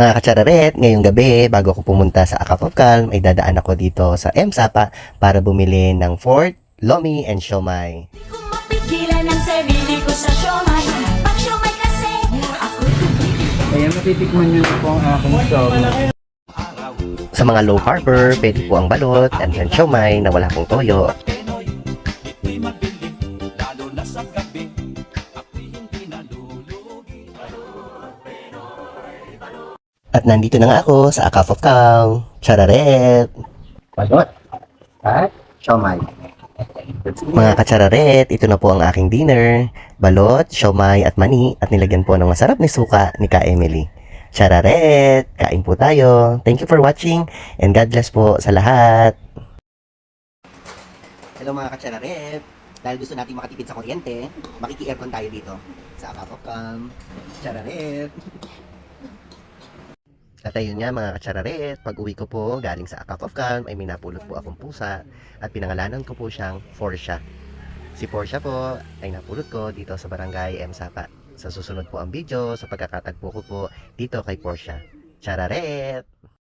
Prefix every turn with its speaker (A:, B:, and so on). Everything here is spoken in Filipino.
A: Mga katsararet, ngayong gabi, bago ako pumunta sa Akap of Calm, ay dadaan ako dito sa MSAPA para bumili ng Fort, Lomi, and Siomay.
B: Di ko mapigilan ang sarili ko sa siomay Pag siomay kasi, ako
C: Ayan, matitikman nyo na po ang aking stove.
A: Sa mga low carber, pwede po ang balot and then siomay na wala pong toyo. At nandito na nga ako sa Akaf of Calm. Chararet!
C: Balot. At siomay.
A: Mga katsararet, ito na po ang aking dinner. Balot, siomay at mani at nilagyan po ng masarap ni suka ni Ka Emily. Chararet! Kain po tayo. Thank you for watching and God bless po sa lahat. Hello mga katsararet. Dahil gusto natin makatipid sa kuryente, makiki-aircon tayo dito sa Akap of Calm. Chararet! At ayun nga mga katsararet, pag uwi ko po galing sa Akap of Calm ay may napulot po akong pusa at pinangalanan ko po siyang Portia. Si Portia po ay napulot ko dito sa barangay M. Sapa. Sa susunod po ang video sa pagkakatagpo ko po dito kay Portia. Chararet!